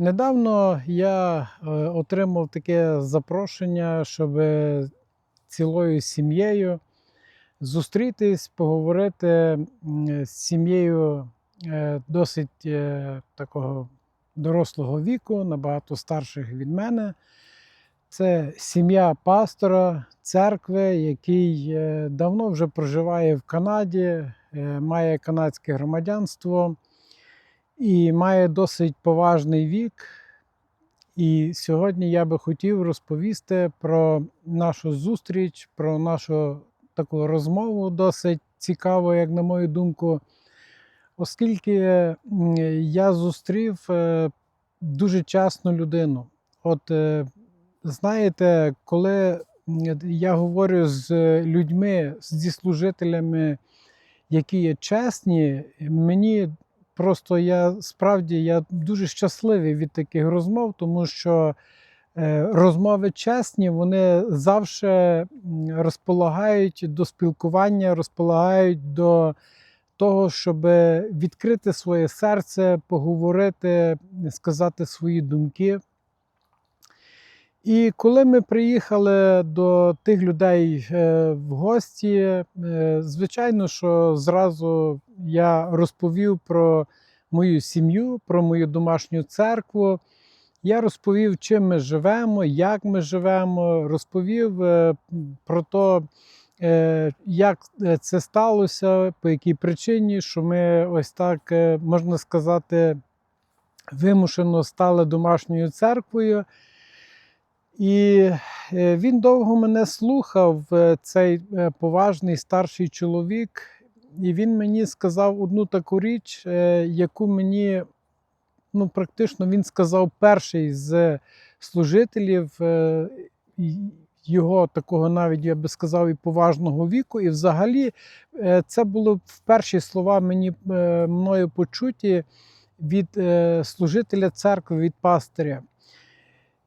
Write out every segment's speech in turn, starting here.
Недавно я е, отримав таке запрошення, щоб цілою сім'єю зустрітись, поговорити з сім'єю е, досить е, такого дорослого віку, набагато старших від мене. Це сім'я пастора церкви, який давно вже проживає в Канаді, має канадське громадянство і має досить поважний вік. І сьогодні я би хотів розповісти про нашу зустріч, про нашу таку розмову досить цікаву, як на мою думку, оскільки я зустрів е, дуже чесну людину. От е, знаєте, коли я говорю з людьми, зі служителями, які є чесні, мені просто я справді я дуже щасливий від таких розмов, тому що е, розмови чесні, вони завжди розполагають до спілкування, розполагають до того, щоб відкрити своє серце, поговорити, сказати свої думки. І коли ми приїхали до тих людей е, в гості, е, звичайно, що зразу я розповів про мою сім'ю, про мою домашню церкву. Я розповів, чим ми живемо, як ми живемо, розповів е, про те, як це сталося, по якій причині, що ми ось так, можна сказати, вимушено стали домашньою церквою. І е, він довго мене слухав, е, цей е, поважний старший чоловік, і він мені сказав одну таку річ, яку мені, ну, практично він сказав перший з служителів його такого навіть, я би сказав, і поважного віку. І взагалі це було в перші слова мені мною почуті від служителя церкви, від пастиря.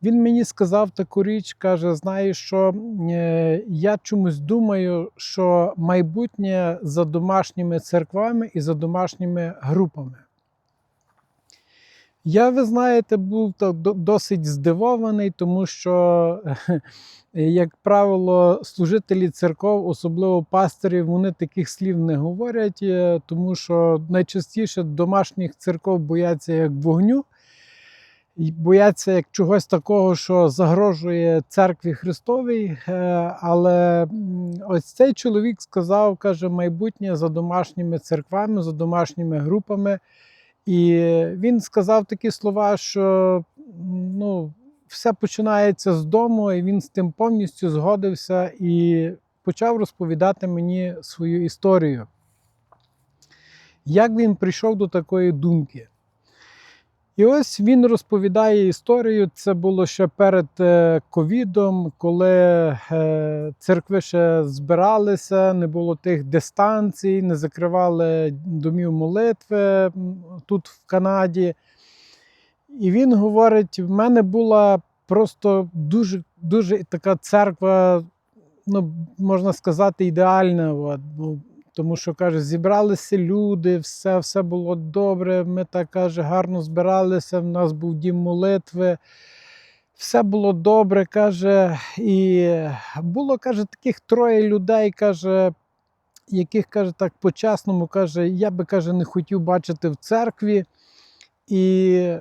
Він мені сказав таку річ, каже: знаєш, що е, я чомусь думаю, що майбутнє за домашніми церквами і за домашніми групами. Я, ви знаєте, був досить здивований, тому що, як правило, служителі церков, особливо пастирів, вони таких слів не говорять, е, тому що найчастіше домашніх церков бояться як вогню бояться як чогось такого, що загрожує церкві Христовій. Е, Але ось цей чоловік сказав, каже, майбутнє за домашніми церквами, за домашніми групами. І він сказав такі слова, що ну, все починається з дому, і він з тим повністю згодився і почав розповідати мені свою історію. Як він прийшов до такої думки? І ось він розповідає історію. Це було ще перед е, ковідом, коли е, церкви ще збиралися, не було тих дистанцій, не закривали домів молитви тут в Канаді. І він говорить: в мене була просто дуже, дуже така церква, ну, можна сказати, ідеальна. От, бо тому що каже, зібралися люди, все, все було добре. Ми так каже, гарно збиралися. В нас був дім молитви. Все було добре, каже. І було, каже, таких троє людей, каже, яких каже, так по-чесному каже, я би каже, не хотів бачити в церкві. І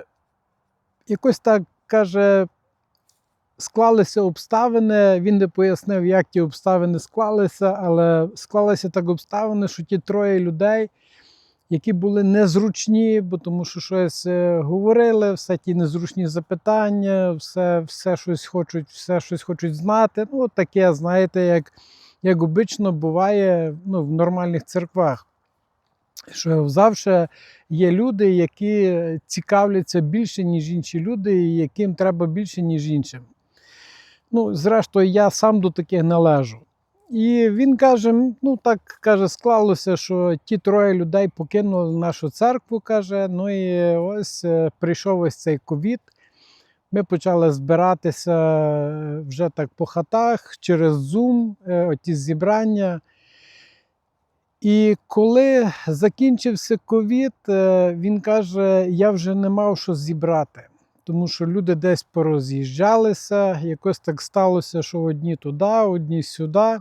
якось так каже, склалися обставини. Він не пояснив, як ті обставини склалися, але склалися так обставини, що ті троє людей, які були незручні, бо тому що щось е, говорили, все ті незручні запитання, все, все щось хочуть, все щось хочуть знати. Ну, таке, знаєте, як, як обично буває ну, в нормальних церквах. Що завжди є люди, які цікавляться більше, ніж інші люди, і яким треба більше, ніж іншим. Ну, зрештою, я сам до таких належу. І він каже: ну так каже, склалося, що ті троє людей покинули нашу церкву. каже. Ну і ось е, прийшов ось цей ковід. Ми почали збиратися е, вже так по хатах через Zoom, е, оті зібрання. І коли закінчився ковід, він каже: я вже не мав що зібрати. Тому що люди десь пороз'їжджалися, якось так сталося, що одні туди, одні сюди.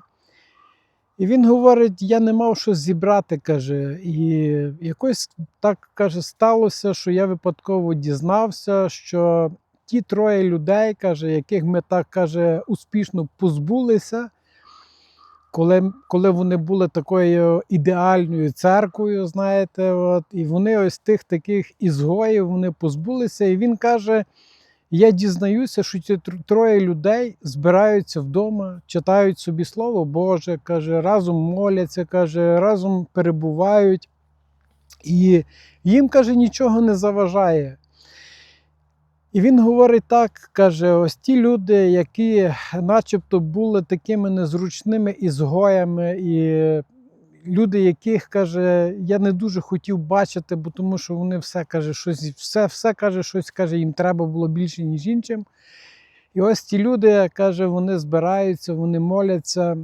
І він говорить: я не мав що зібрати, каже. І якось так каже, сталося, що я випадково дізнався, що ті троє людей, каже, яких ми так каже, успішно позбулися, коли, коли вони були такою ідеальною церквою, знаєте, от, і вони ось тих таких ізгоїв вони позбулися. І він каже: я дізнаюся, що ці троє людей збираються вдома, читають собі Слово Боже, каже, разом моляться, каже, разом перебувають. І їм, каже, нічого не заважає. І він говорить так: каже: ось ті люди, які начебто були такими незручними ізгоями, і люди, яких каже, я не дуже хотів бачити, бо тому що вони все каже, щось, все, все каже, щось каже, їм треба було більше, ніж іншим. І ось ті люди, каже, вони збираються, вони моляться.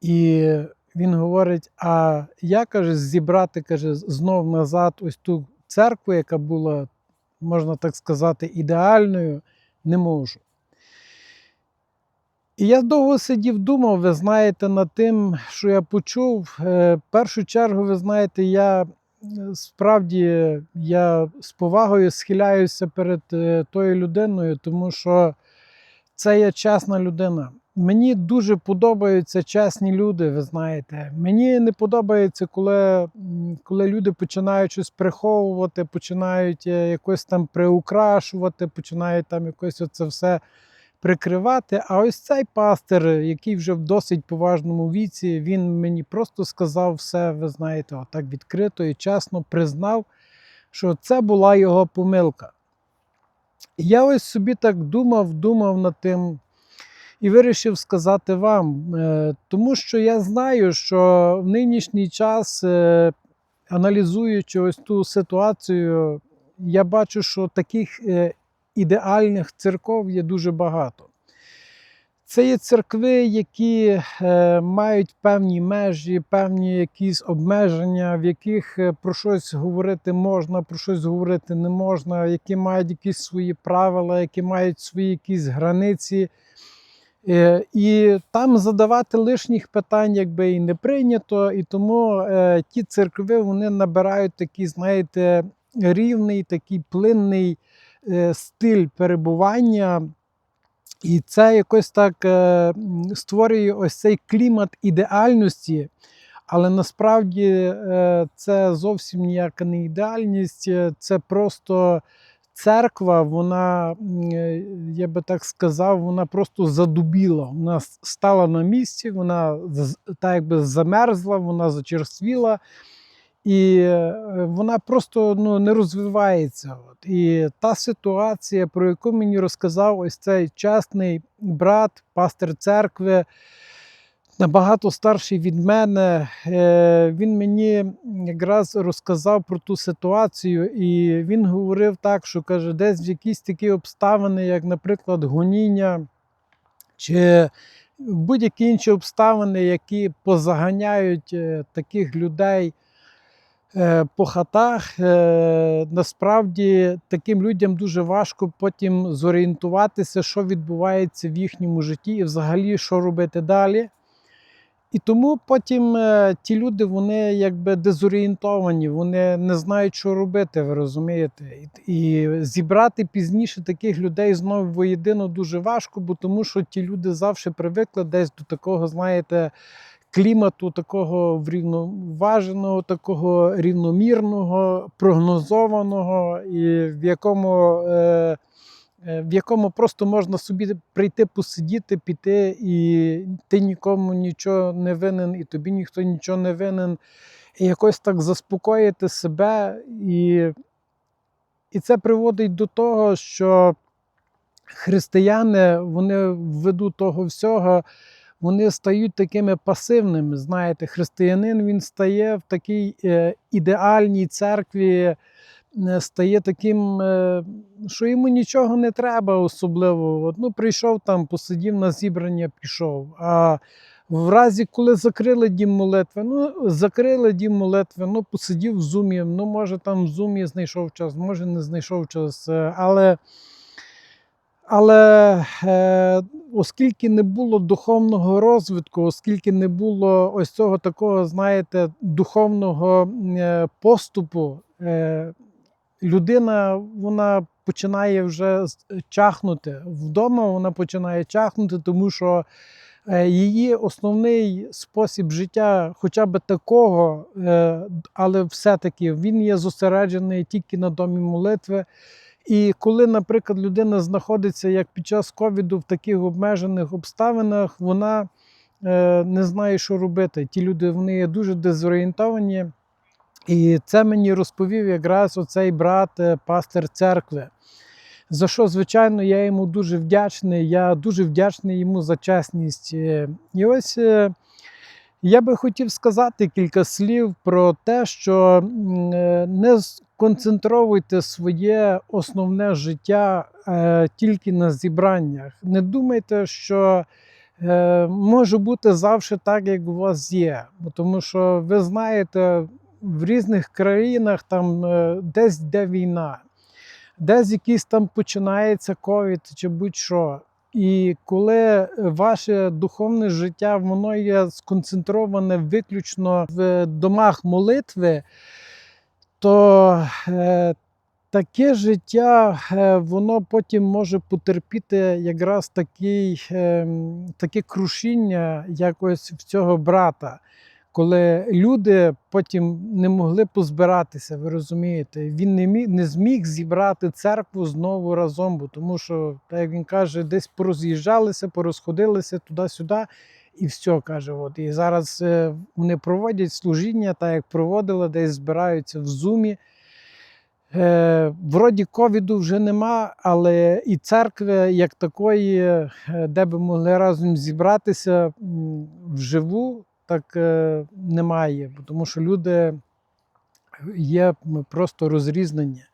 І він говорить: а я каже, зібрати каже, знов назад ось ту церкву, яка була, можна так сказати, ідеальною, не можу. І я довго сидів, думав, ви знаєте, над тим, що я почув. Е, В першу чергу, ви знаєте, я е, справді я з повагою схиляюся перед е, тою людиною, тому що це є чесна людина. Мені дуже подобаються чесні люди, ви знаєте. Мені не подобається, коли, коли люди починають щось приховувати, починають е, якось там приукрашувати, починають там якось це все прикривати. А ось цей пастир, який вже в досить поважному віці, він мені просто сказав все, ви знаєте, отак відкрито і чесно признав, що це була його помилка. Я ось собі так думав, думав над тим і вирішив сказати вам, е, тому що я знаю, що в нинішній час, е, аналізуючи ось ту ситуацію, я бачу, що таких е, ідеальних церков є дуже багато. Це є церкви, які е, мають певні межі, певні якісь обмеження, в яких про щось говорити можна, про щось говорити не можна, які мають якісь свої правила, які мають свої якісь границі. Е, і там задавати лишніх питань якби і не прийнято. І тому е, ті церкви вони набирають такий, знаєте, рівний, такий плинний е, стиль перебування. І це якось так створює ось цей клімат ідеальності, але насправді це зовсім ніяка не ідеальність, це просто церква, вона, е, я би так сказав, вона просто задубіла. Вона стала на місці, вона так якби замерзла, вона зачерствіла. І е, вона просто ну, не розвивається. От. І та ситуація, про яку мені розказав ось цей чесний брат, пастир церкви, набагато старший від мене, е, він мені якраз розказав про ту ситуацію, і він говорив так, що каже, десь якісь такі обставини, як, наприклад, гоніння чи будь-які інші обставини, які позаганяють е, таких людей е, по хатах. Насправді таким людям дуже важко потім зорієнтуватися, що відбувається в їхньому житті і взагалі що робити далі. І тому потім е, ті люди вони якби дезорієнтовані, вони не знають, що робити, ви розумієте. І, зібрати пізніше таких людей знову воєдино дуже важко, бо тому що ті люди завжди привикли десь до такого, знаєте, клімату, такого врівноваженого, такого рівномірного, прогнозованого, і в якому. Е, в якому просто можна собі прийти посидіти, піти, і ти нікому нічого не винен, і тобі ніхто нічого не винен. І якось так заспокоїти себе. І, і це приводить до того, що християни вони ввиду того всього. Вони стають такими пасивними. Знаєте, християнин він стає в такій е, ідеальній церкві, е, стає таким, е, що йому нічого не треба особливо. Ну, прийшов там, посидів на зібрання, пішов. А В разі, коли закрили дім молитви, ну закрили дім молитви, ну посидів в зумі, ну може там в зумі знайшов час, може не знайшов час. е, Але, але е, оскільки не було духовного розвитку, оскільки не було ось цього такого, знаєте, духовного е, поступу, е, людина вона починає вже чахнути. Вдома вона починає чахнути, тому що е, її основний спосіб життя, хоча б такого, е, але все-таки він є зосереджений тільки на домі молитви. І коли, наприклад, людина знаходиться як під час ковіду в таких обмежених обставинах, вона е, не знає, що робити. Ті люди вони є дуже дезорієнтовані. І це мені розповів якраз оцей брат, е, пастир церкви. За що, звичайно, я йому дуже вдячний. Я дуже вдячний йому за чесність. Е, І ось е, я би хотів сказати кілька слів про те, що не сконцентровуйте своє основне життя тільки на зібраннях. Не думайте, що може бути завжди так, як у вас є. Тому що ви знаєте, в різних країнах там е, десь йде війна, десь якийсь там починається ковід чи будь-що. І коли ваше духовне життя воно є сконцентроване виключно в домах молитви, то е, таке життя е, воно потім може потерпіти якраз такий, е, таке крушіння, як ось в цього брата. Коли люди потім не могли позбиратися, ви розумієте, він не міг не зміг зібрати церкву знову разом, бо тому що, так як він каже, десь пороз'їжджалися, порозходилися туди-сюди, і все каже. От і зараз е, вони проводять служіння, так як проводили, десь збираються в зумі. Е, вроді ковіду вже нема, але і церкви як такої, е, де би могли разом зібратися вживу, так е, немає, тому що люди є просто розрізнені.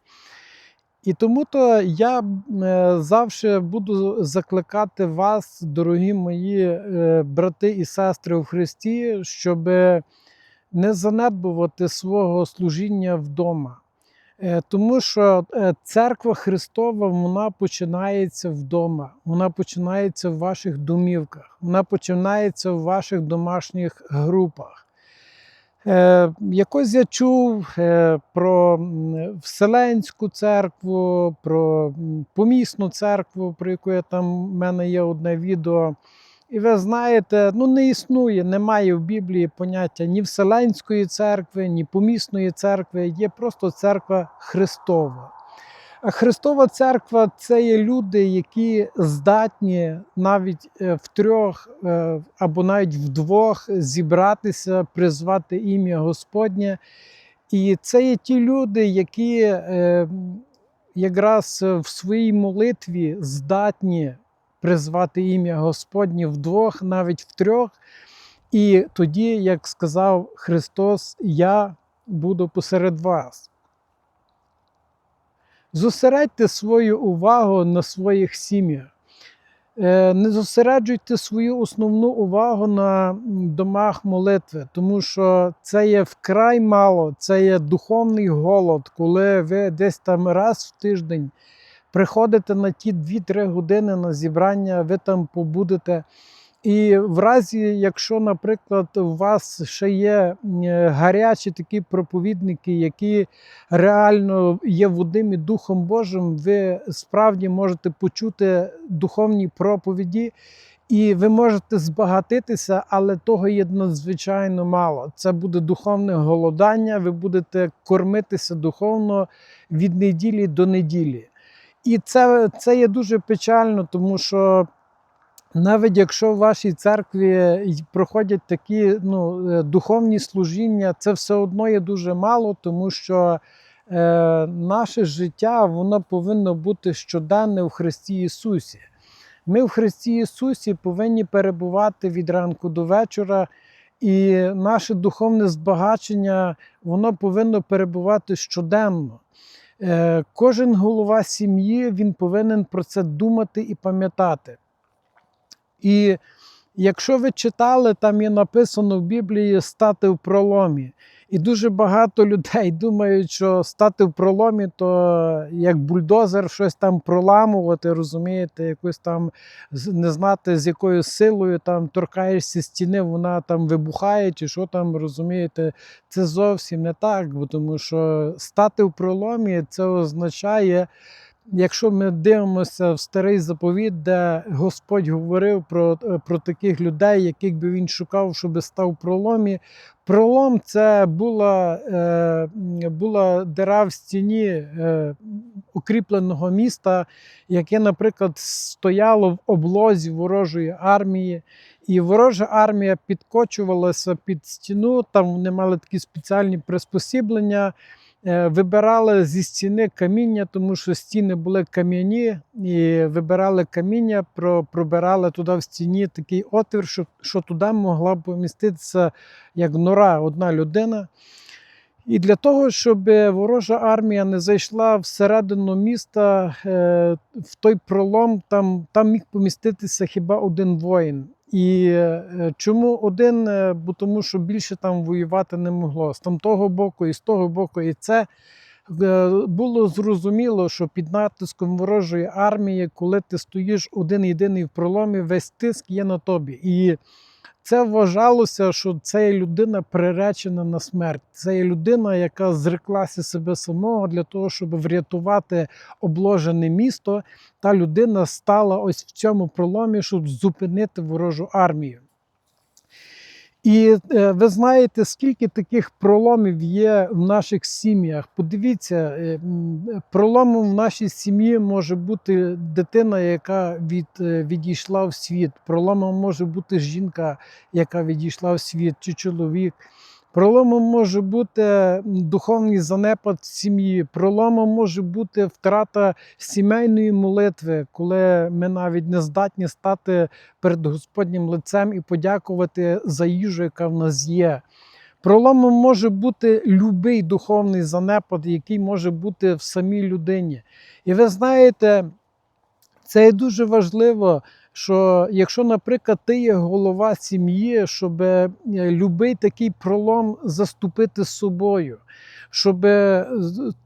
І тому то я е, завжди буду закликати вас, дорогі мої е, брати і сестри в Христі, щоб не занедбувати свого служіння вдома. Е, Тому що е, церква Христова вона починається вдома, вона починається в ваших домівках, вона починається в ваших домашніх групах. Е, якось я чув про Вселенську церкву, про помісну церкву, про яку я там в мене є одне відео. І ви знаєте, ну не існує, немає в Біблії поняття ні Вселенської церкви, ні помісної церкви, є просто церква Христова. А Христова церква це є люди, які здатні навіть е, в трьох е, або навіть вдвох зібратися, призвати ім'я Господнє. І це є ті люди, які е, якраз в своїй молитві здатні призвати ім'я Господнє вдвох, навіть в трьох. І тоді, як сказав Христос, я буду посеред вас. Зосередьте свою увагу на своїх сім'ях. Е, Не зосереджуйте свою основну увагу на домах молитви, тому що це є вкрай мало, це є духовний голод, коли ви десь там раз в тиждень приходите на ті 2-3 години на зібрання, ви там побудете. І в разі, якщо, наприклад, у вас ще є е, гарячі такі проповідники, які реально є водним і Духом Божим, ви справді можете почути духовні проповіді, і ви можете збагатитися, але того є надзвичайно мало. Це буде духовне голодання, ви будете кормитися духовно від неділі до неділі. І це, це є дуже печально, тому що навіть якщо в вашій церкві проходять такі ну, е, духовні служіння, це все одно є дуже мало, тому що е, наше життя воно повинно бути щоденне в Христі Ісусі. Ми в Христі Ісусі повинні перебувати від ранку до вечора, і наше духовне збагачення воно повинно перебувати щоденно. Е, Кожен голова сім'ї він повинен про це думати і пам'ятати. І Якщо ви читали, там є написано в Біблії стати в проломі. І дуже багато людей думають, що стати в проломі, то як бульдозер щось там проламувати, розумієте, якось там не знати, з якою силою там торкаєшся стіни, вона там вибухає, чи що там, розумієте, це зовсім не так, бо тому що стати в проломі це означає. Якщо ми дивимося в старий заповіт, де Господь говорив про, е, про таких людей, яких би він шукав, щоб став в проломі. Пролом це була, е, була дира в стіні е, укріпленого міста, яке, наприклад, стояло в облозі ворожої армії. І ворожа армія підкочувалася під стіну, там вони мали такі спеціальні приспосіблення. Е, Вибирали зі стіни каміння, тому що стіни були кам'яні, і вибирали каміння, пробирали туди в стіні такий отвір, що, що туди могла б поміститися як нора одна людина. І для того, щоб ворожа армія не зайшла всередину міста, е, в той пролом там, там міг поміститися хіба один воїн. І е, чому один? Е, Бо тому що більше там воювати не могло. З там того боку, і з того боку. І це е, було зрозуміло, що під натиском ворожої армії, коли ти стоїш один єдиний в проломі, весь тиск є на тобі. І це вважалося, що це людина приречена на смерть. Це людина, яка зреклася себе самого для того, щоб врятувати обложене місто. Та людина стала ось в цьому проломі, щоб зупинити ворожу армію. І е, ви знаєте, скільки таких проломів є в наших сім'ях. Подивіться, е, проломом в нашій сім'ї може бути дитина, яка від, е, відійшла в світ. Проломом може бути жінка, яка відійшла в світ, чи чоловік. Проломом може бути духовний занепад сім'ї. Проломом може бути втрата сімейної молитви, коли ми навіть не здатні стати перед Господнім лицем і подякувати за їжу, яка в нас є. Проломом може бути любий духовний занепад, який може бути в самій людині. І ви знаєте, це дуже важливо, що якщо, наприклад, ти є голова сім'ї, щоб е, любий такий пролом заступити з собою, щоб е,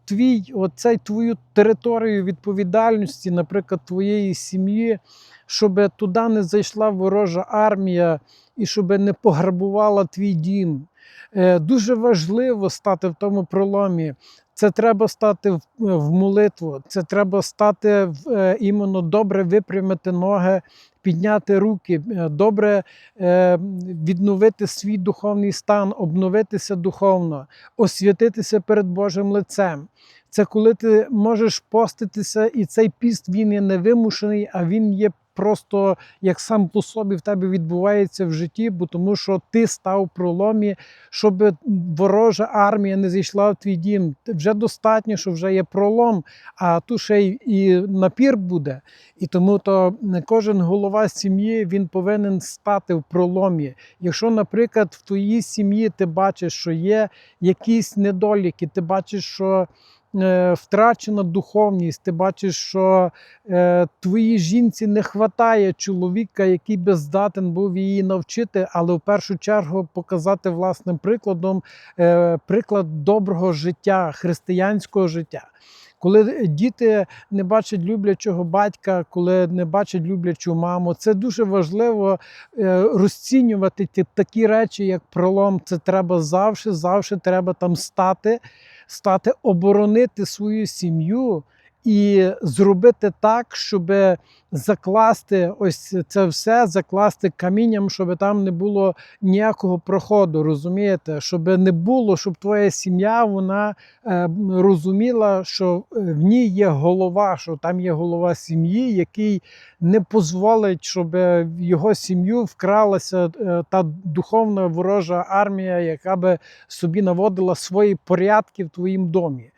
твій, оцей твою територію відповідальності, наприклад, твоєї сім'ї, щоб туди не зайшла ворожа армія і щоб не пограбувала твій дім. Е, Дуже важливо стати в тому проломі. Це треба стати в, в молитву, це треба стати в е, іменно добре випрямити ноги, підняти руки, е, добре е, відновити свій духовний стан, обновитися духовно, освятитися перед Божим лицем. Це коли ти можеш поститися, і цей піст він є не вимушений, а він є просто як сам по собі в тебе відбувається в житті, бо тому що ти став в проломі, щоб ворожа армія не зайшла в твій дім. Вже достатньо, що вже є пролом, а тут ще й і напір буде. І тому то кожен голова сім'ї він повинен стати в проломі. Якщо, наприклад, в твоїй сім'ї ти бачиш, що є якісь недоліки, ти бачиш, що втрачена духовність, ти бачиш, що е, твоїй жінці не вистачає чоловіка, який би здатен був її навчити, але в першу чергу показати власним прикладом е, приклад доброго життя, християнського життя. Коли діти не бачать люблячого батька, коли не бачать люблячу маму, це дуже важливо е, розцінювати такі речі, як пролом. Це треба завжди, завжди треба там стати, стати, оборонити свою сім'ю і зробити так, щоб закласти ось це все, закласти камінням, щоб там не було ніякого проходу. Розумієте, щоб не було, щоб твоя сім'я вона е, розуміла, що е, в ній є голова, що там є голова сім'ї, який не дозволить, щоб в його сім'ю вкралася е, та духовна ворожа армія, яка би собі наводила свої порядки в твоїм домі.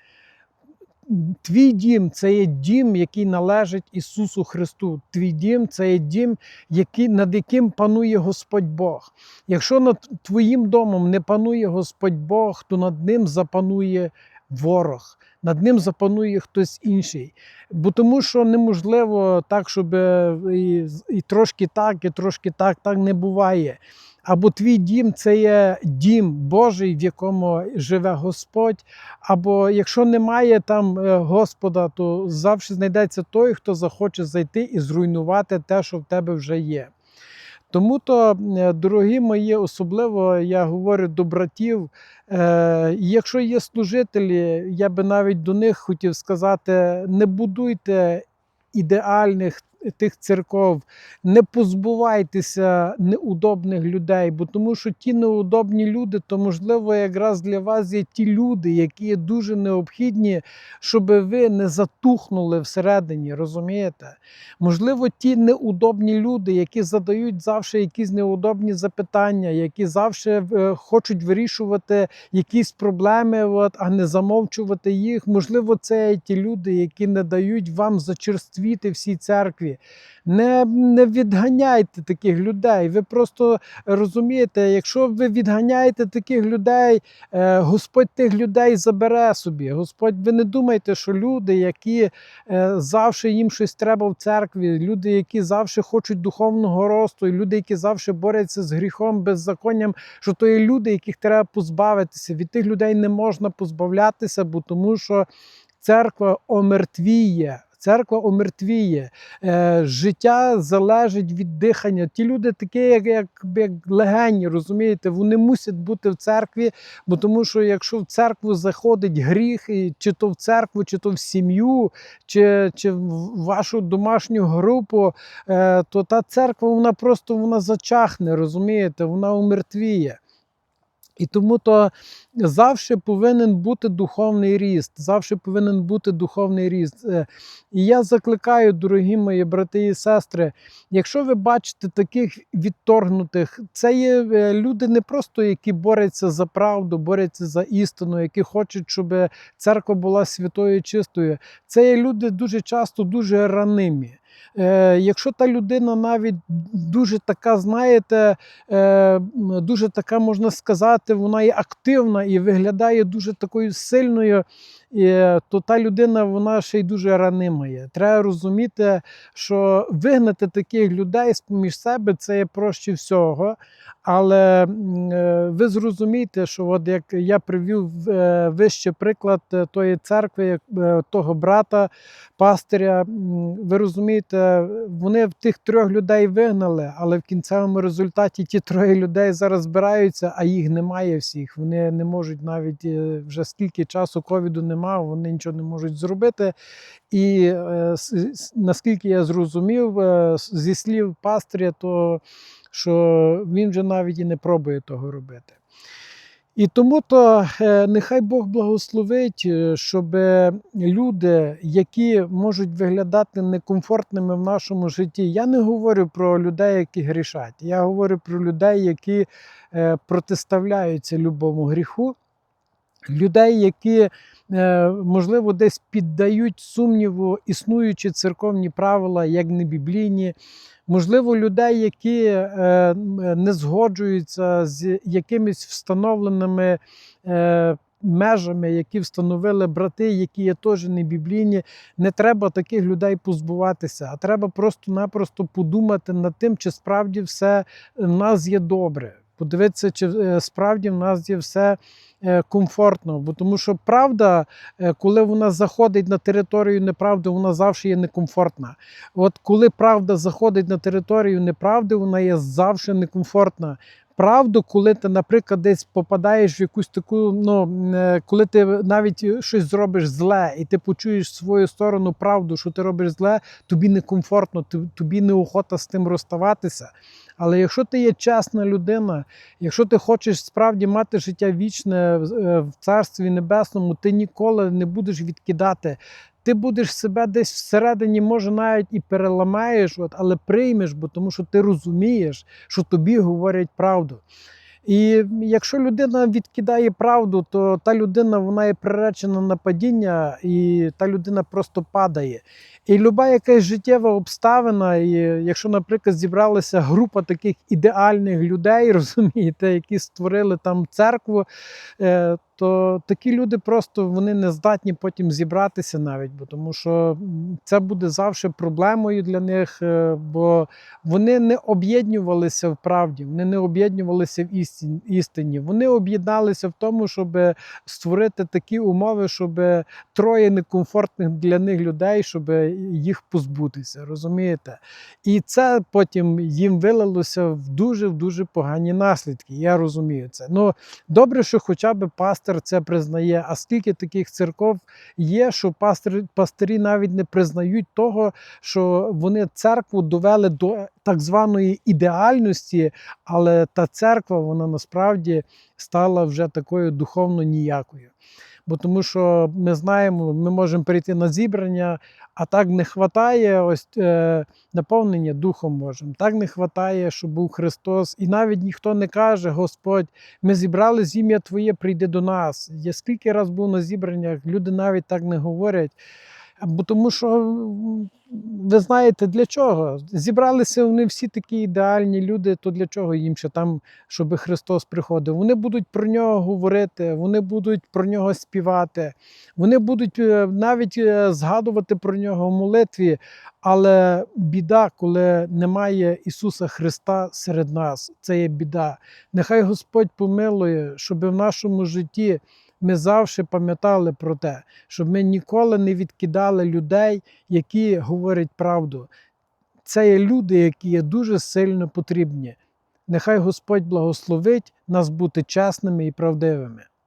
Твій дім це є дім, який належить Ісусу Христу. Твій дім це є дім, який, над яким панує Господь Бог. Якщо над твоїм домом не панує Господь Бог, то над ним запанує ворог. над ним запанує хтось інший. Бо тому що неможливо так, щоб е, і, і трошки так, і трошки так, так не буває. Або твій дім це є дім Божий, в якому живе Господь. Або якщо немає там е, Господа, то завжди знайдеться той, хто захоче зайти і зруйнувати те, що в тебе вже є. Тому то, е, дорогі мої, особливо я говорю до братів. Е, якщо є служителі, я би навіть до них хотів сказати: не будуйте ідеальних тих церков, не позбувайтеся неудобних людей, бо тому що ті неудобні люди, то можливо якраз для вас є ті люди, які є дуже необхідні, щоб ви не затухнули всередині, розумієте? Можливо, ті неудобні люди, які задають завжди якісь неудобні запитання, які завжди е, хочуть вирішувати якісь проблеми, от, а не замовчувати їх. Можливо, це ті люди, які не дають вам зачерствіти всій церкві. Не, не відганяйте таких людей. Ви просто розумієте, якщо ви відганяєте таких людей, е, Господь тих людей забере собі. Господь, ви не думайте, що люди, які е, завжди їм щось треба в церкві, люди, які завжди хочуть духовного росту, люди, які завжди борються з гріхом, беззаконням, що то є люди, яких треба позбавитися. Від тих людей не можна позбавлятися, бо тому що церква омертвіє. Церква омертвіє, е, життя залежить від дихання. Ті люди такі, як, як, як легені, розумієте, вони мусять бути в церкві, бо тому що якщо в церкву заходить гріх, чи то в церкву, чи то в сім'ю, чи, чи в вашу домашню групу, е, то та церква вона просто вона зачахне, розумієте, вона умертвіє. І тому то завжди повинен бути духовний ріст. Завжди повинен бути духовний ріст. Е, І я закликаю, дорогі мої брати і сестри, якщо ви бачите таких відторгнутих, це є е, люди не просто які борються за правду, борються за істину, які хочуть, щоб церква була святою і чистою. Це є люди дуже часто дуже ранимі. Е, Якщо та людина навіть дуже така, знаєте, е, дуже така можна сказати, вона є активна і виглядає дуже такою сильною, і, то та людина вона ще й дуже ранима є. Треба розуміти, що вигнати таких людей з поміж себе це є проще всього. Але е, ви зрозумієте, що от як я привів е, вище приклад е, тої церкви, е, того брата, пастиря, ви розумієте, вони в тих трьох людей вигнали, але в кінцевому результаті ті троє людей зараз збираються, а їх немає всіх. Вони не можуть навіть е, вже скільки часу ковіду немає, вони нічого не можуть зробити. І е, наскільки я зрозумів е, зі слів пастиря, то що він вже навіть і не пробує того робити. І тому то е, нехай Бог благословить, щоб люди, які можуть виглядати некомфортними в нашому житті, я не говорю про людей, які грішать. Я говорю про людей, які протиставляються любому гріху, людей, які, е, можливо, десь піддають сумніву існуючі церковні правила, як не біблійні. Можливо, людей, які е, не згоджуються з якимись встановленими е, межами, які встановили брати, які є теж не біблійні. Не треба таких людей позбуватися, а треба просто-напросто подумати над тим, чи справді все в нас є добре. Подивитися, чи е, справді в нас є все е, комфортно. Бо тому що правда, е, коли вона заходить на територію неправди, вона завжди є некомфортна. От коли правда заходить на територію неправди, вона є завжди некомфортна. Правду, коли ти, наприклад, десь попадаєш в якусь таку, ну коли ти навіть щось зробиш зле, і ти почуєш свою сторону правду, що ти робиш зле, тобі некомфортно, тобі неохота з тим розставатися. Але якщо ти є чесна людина, якщо ти хочеш справді мати життя вічне в е, Царстві Небесному, ти ніколи не будеш відкидати. Ти будеш себе десь всередині, може, навіть і переламаєш, от, але приймеш, бо тому що ти розумієш, що тобі говорять правду. І якщо людина відкидає правду, то та людина вона є приречена на падіння, і та людина просто падає. І люба якась життєва обставина, і якщо, наприклад, зібралася група таких ідеальних людей, розумієте, які створили там церкву, е, то такі люди просто вони не здатні потім зібратися навіть, бо тому що це буде завжди проблемою для них, е, бо вони не об'єднувалися в правді, вони не об'єднувалися в істині. Вони об'єдналися в тому, щоб створити такі умови, щоб троє некомфортних для них людей, щоб їх позбутися. Розумієте? І це потім їм вилилося в дуже в дуже погані наслідки. Я розумію це. Ну добре, що хоча б пастор це признає. А скільки таких церков є, що пастори пастирі навіть не признають того, що вони церкву довели до так званої ідеальності, але та церква вона насправді стала вже такою духовно ніякою. Бо тому що ми знаємо, ми можемо прийти на зібрання, а так не вистачає ось е, наповнення духом Божим. Так не вистачає, щоб був Христос. І навіть ніхто не каже, Господь, ми зібрали ім'я Твоє, прийди до нас. Я скільки раз був на зібраннях, люди навіть так не говорять. Бо тому що ви знаєте для чого? Зібралися вони всі такі ідеальні люди, то для чого їм ще там, щоб Христос приходив? Вони будуть про нього говорити, вони будуть про нього співати, вони будуть е, навіть е, згадувати про нього в молитві. Але біда, коли немає Ісуса Христа серед нас, це є біда. Нехай Господь помилує, щоб в нашому житті ми завжди пам'ятали про те, щоб ми ніколи не відкидали людей, які говорять правду. Це є люди, які є дуже сильно потрібні. Нехай Господь благословить нас бути чесними і правдивими.